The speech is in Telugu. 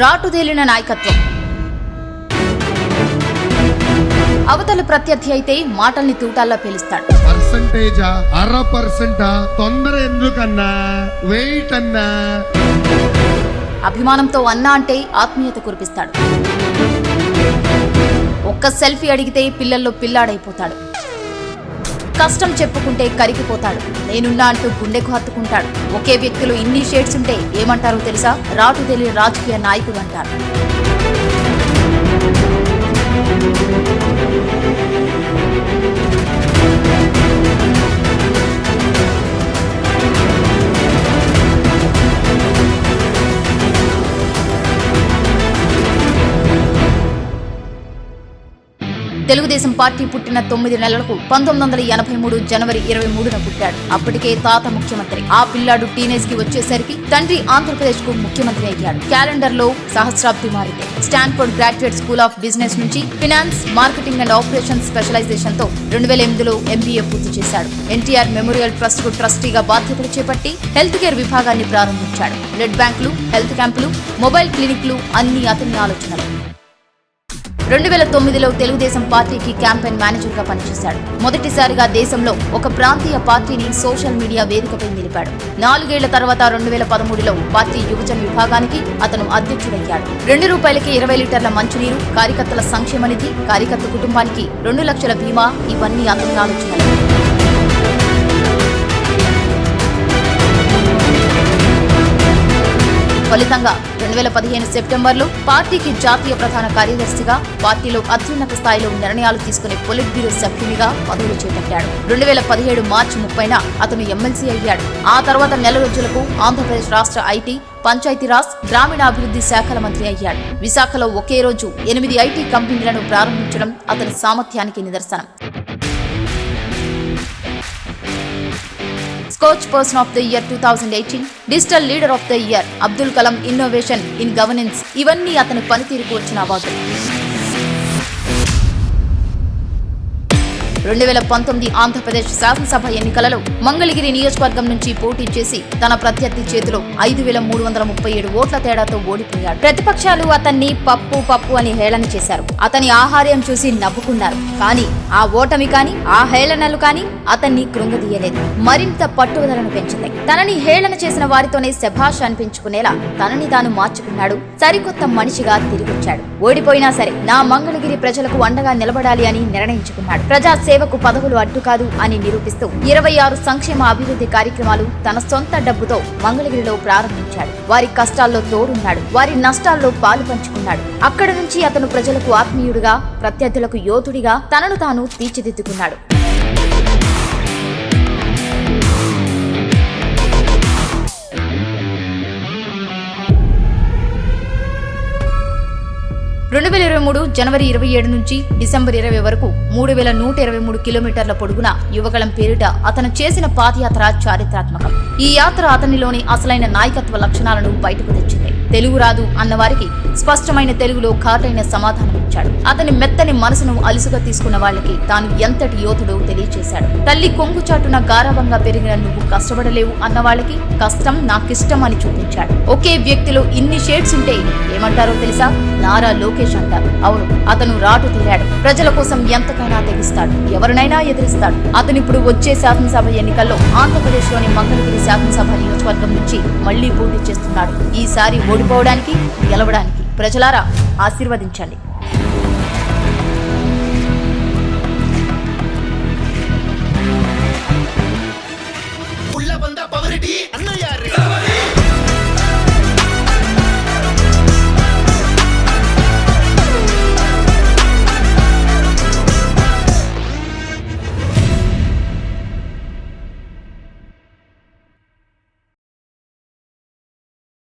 రాటుదేలిన నాయకత్వం. అవతల ప్రత్యర్థి అయితే మాటల్ని తూటాల్లో పేలుస్తాడు. పర్సంటేజా అర పర్సెంటా తొందర ఎందుకన్నా? వెయిట్ అన్నా? అభిమానంతో అన్నా అంటే ఆత్మీయత కురిపిస్తాడు. ఒక్క సెల్ఫీ అడిగితే పిల్లల్లో పిల్లాడైపోతాడు. కష్టం చెప్పుకుంటే కరిగిపోతాడు. నేనున్నా అంటూ గుండెకు హత్తుకుంటాడు. ఒకే వ్యక్తిలో ఇన్ని షేడ్స్ ఉంటే ఏమంటారో తెలుసా? రాటు తెలియని రాజకీయ నాయకుడు అంటారు తెలుగుదేశం పార్టీ పుట్టిన తొమ్మిది నెలలకు పంతొమ్మిది వందల ఎనభై మూడు జనవరి ఇరవై మూడున పుట్టాడు. అప్పటికే తాత ముఖ్యమంత్రి ఆ పిల్లాడు టీనేజ్కి వచ్చేసరికి తండ్రి ఆంధ్రప్రదేశ్కు ముఖ్యమంత్రి అయ్యాడు. క్యాలెండర్లో సహస్రాబ్ది మారింది Stanford graduate school of business నుంచి ఫినాన్స్ మార్కెటింగ్ అండ్ ఆపరేషన్ స్పెషలైజేషన్తో రెండు వేల ఎనిమిదిలో ఎంబీఏ పూర్తి చేశాడు. ఎన్టీఆర్ మెమోరియల్ ట్రస్ట్కు ట్రస్టీగా బాధ్యతలు చేపట్టి హెల్త్ కేర్ విభాగాన్ని ప్రారంభించాడు. బ్లడ్ బ్యాంకులు హెల్త్ క్యాంపులు మొబైల్ క్లినిక్లు అన్ని అతని ఆలోచనలు. రెండు వేల తొమ్మిదిలో తెలుగుదేశం పార్టీకి క్యాంపెయిన్ మేనేజర్గా పనిచేశాడు. మొదటిసారిగా దేశంలో ఒక ప్రాంతీయ పార్టీని సోషల్ మీడియా వేదికపై నిలిపాడు. నాలుగేళ్ళ తర్వాత రెండు వేల పదమూడులో పార్టీ యువజన విభాగానికి అతను అధ్యక్షుడయ్యాడు. రెండు రూపాయలకి ఇరవై లీటర్ల మంచినీరు కార్యకర్తల సంక్షేమ నిధి కార్యకర్త కుటుంబానికి రెండు లక్షల బీమా ఇవన్నీ అతని ఆలోచనలు. ఫలితంగా రెండు వేల పదిహేను సెప్టెంబర్లో పార్టీకి జాతీయ ప్రధాన కార్యదర్శిగా పార్టీలో అత్యున్నత స్థాయిలో నిర్ణయాలు తీసుకునే పొలిట్ బ్యూరో సభ్యునిగా పదవులు చేపట్టాడు. రెండు వేల పదిహేడు మార్చి ముప్పైన అతను ఎమ్మెల్సీ అయ్యాడు. ఆ తర్వాత నెల రోజులకు ఆంధ్రప్రదేశ్ రాష్ట్ర ఐటీ పంచాయతీరాజ్ గ్రామీణాభివృద్ధి శాఖల మంత్రి అయ్యాడు. విశాఖలో ఒకే రోజు ఎనిమిది ఐటీ కంపెనీలను ప్రారంభించడం అతని సామర్థ్యానికి నిదర్శనం. Skoch person of the year two thousand eighteen digital leader of the year Abdul Kalam innovation in governance ఇవన్నీ అతని పనితీరుకు వచ్చిన అవార్డులు రెండు వేల పంతొమ్మిది ఆంధ్రప్రదేశ్ శాసనసభ ఎన్నికలలో మంగళగిరి నియోజకవర్గం నుంచి పోటీ చేసి తన ప్రత్యర్థి చేతిలో ఐదు వేల మూడు వందల ముప్పై ఏడు ఓట్ల తేడాతో ఓడిపోయాడు. ప్రతిపక్షాలు అతన్ని పప్పు పప్పు అని హేళన చేశారు. అతని ఆహార్యం చూసి నవ్వుకున్నారు. కానీ ఆ ఓటమి కాని ఆ హేళనలు కాని అతన్ని కృంగదీయలేదు. మరింత పట్టుదలను పెంచింది. తనని హేళన చేసిన వారితోనే శభాష్ అనిపించుకునేలా తనని తాను మార్చుకున్నాడు. సరికొత్త మనిషిగా తిరిగొచ్చాడు. ఓడిపోయినా సరే నా మంగళగిరి ప్రజలకు అండగా నిలబడాలి అని నిర్ణయించుకున్నాడు. ప్రజాసేవ సేవకు పదవులు అడ్డు కాదు అని నిరూపిస్తూ ఇరవై ఆరు సంక్షేమ అభివృద్ధి కార్యక్రమాలు తన సొంత డబ్బుతో మంగళగిరిలో ప్రారంభించాడు. వారి కష్టాల్లో తోడున్నాడు. వారి నష్టాల్లో పాలు పంచుకున్నాడు. అక్కడ నుంచి అతను ప్రజలకు ఆత్మీయుడిగా ప్రత్యర్థులకు యోధుడిగా తనను తాను తీర్చిదిద్దుకున్నాడు. రెండు వేల ఇరవై మూడు జనవరి ఇరవై ఏడు నుంచి డిసెంబర్ ఇరవై వరకు మూడు వేల నూట ఇరవై మూడు కిలోమీటర్ల పొడుగున యువగళం పేరిట అతను చేసిన పాదయాత్ర చారిత్రాత్మకం. ఈ యాత్ర అతనిలోని అసలైన నాయకత్వ లక్షణాలను బయటకు తెచ్చింది. తెలుగు రాదు అన్నవారికి స్పష్టమైన తెలుగులో ఘాటైన సమాధానం ఇచ్చాడు. అతని మెత్తని మనసును అలుసుగా తీసుకున్న వాళ్ళకి తాను ఎంతటి యోధుడో తెలియచేశాడు. తల్లి కొంగు చాటున గారవంగా పెరిగిన నువ్వు కష్టపడలేవు అన్న వాళ్ళకి కష్టం నాకిష్టం అని చూపించాడు. ఒకే వ్యక్తిలో ఇన్ని షేడ్స్ ఉంటే ఏమంటారో తెలుసా? నారా లోకేష్ అంటారు. అవును అతను రాటు తీరాడు. ప్రజల కోసం ఎంతకైనా తెగిస్తాడు. ఎవరినైనా ఎదిరిస్తాడు. అతను ఇప్పుడు వచ్చే శాసనసభ ఎన్నికల్లో ఆంధ్రప్రదేశ్లోని మంగళగిరి శాసనసభ నియోజకవర్గం నుంచి మళ్ళీ పోటీ చేస్తున్నాడు. ఈసారి ఓడిపోవడానికి గెలవడానికి. ప్రజలారా ఆశీర్వదించండి.